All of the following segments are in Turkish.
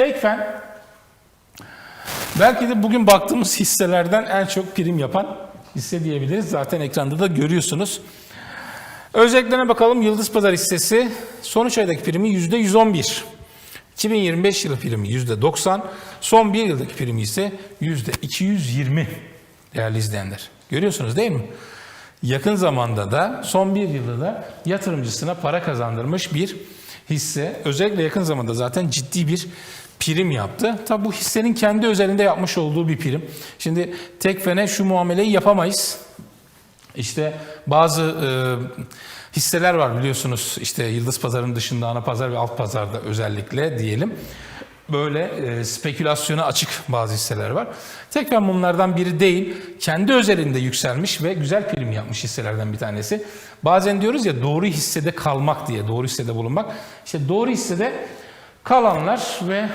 Tekfen belki de bugün baktığımız hisselerden en çok prim yapan hisse diyebiliriz. Zaten ekranda da görüyorsunuz. Özelliklerine bakalım. Yıldız Pazar hissesi son 3 aydaki primi %111. 2025 yılı primi %90. Son 1 yıldaki primi ise %220 değerli izleyenler. Görüyorsunuz değil mi? Yakın zamanda da son bir yılda da yatırımcısına para kazandırmış bir hisse. Özellikle yakın zamanda zaten ciddi bir prim yaptı. Tabi bu hissenin kendi özelinde yapmış olduğu bir prim. Şimdi Tekfen'e şu muameleyi yapamayız. İşte bazı e, hisseler var biliyorsunuz işte Yıldız Pazarı'nın dışında ana pazar ve alt pazarda özellikle diyelim. Böyle e, spekülasyona açık bazı hisseler var. Tekfen bunlardan biri değil. Kendi özelinde yükselmiş ve güzel prim yapmış hisselerden bir tanesi. Bazen diyoruz ya doğru hissede kalmak diye, doğru hissede bulunmak. İşte doğru hissede kalanlar ve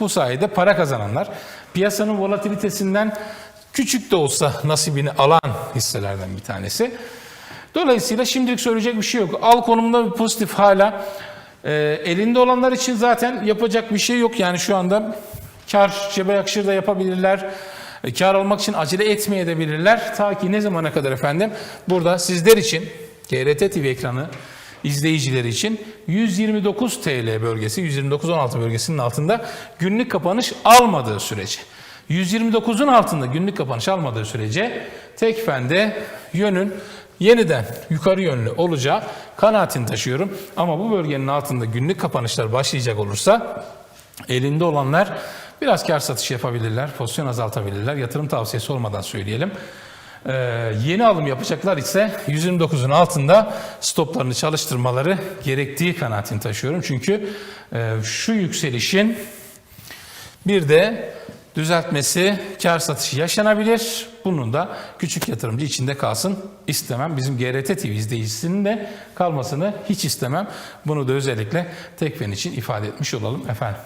bu sayede para kazananlar. Piyasanın volatilitesinden küçük de olsa nasibini alan hisselerden bir tanesi. Dolayısıyla şimdilik söyleyecek bir şey yok. Al konumunda bir pozitif hala. Ee, elinde olanlar için zaten yapacak bir şey yok. Yani şu anda kar cebe yakışır da yapabilirler. E, Kar almak için acele etmeyebilirler. Ta ki ne zamana kadar efendim? Burada sizler için GRT TV ekranı izleyicileri için 129 TL bölgesi, 129.16 bölgesinin altında günlük kapanış almadığı sürece. 129'un altında günlük kapanış almadığı sürece Tekfen'de yönün yeniden yukarı yönlü olacağı kanaatini taşıyorum. Ama bu bölgenin altında günlük kapanışlar başlayacak olursa elinde olanlar biraz kar satışı yapabilirler, pozisyon azaltabilirler. Yatırım tavsiyesi olmadan söyleyelim. Ee, yeni alım yapacaklar ise 129'un altında stoplarını çalıştırmaları gerektiği kanaatini taşıyorum. Çünkü e, şu yükselişin bir de düzeltmesi, kar satışı yaşanabilir. Bunun da küçük yatırımcı içinde kalsın istemem. Bizim GRT TV izleyicisinin de kalmasını hiç istemem. Bunu da özellikle Tekfen için ifade etmiş olalım efendim.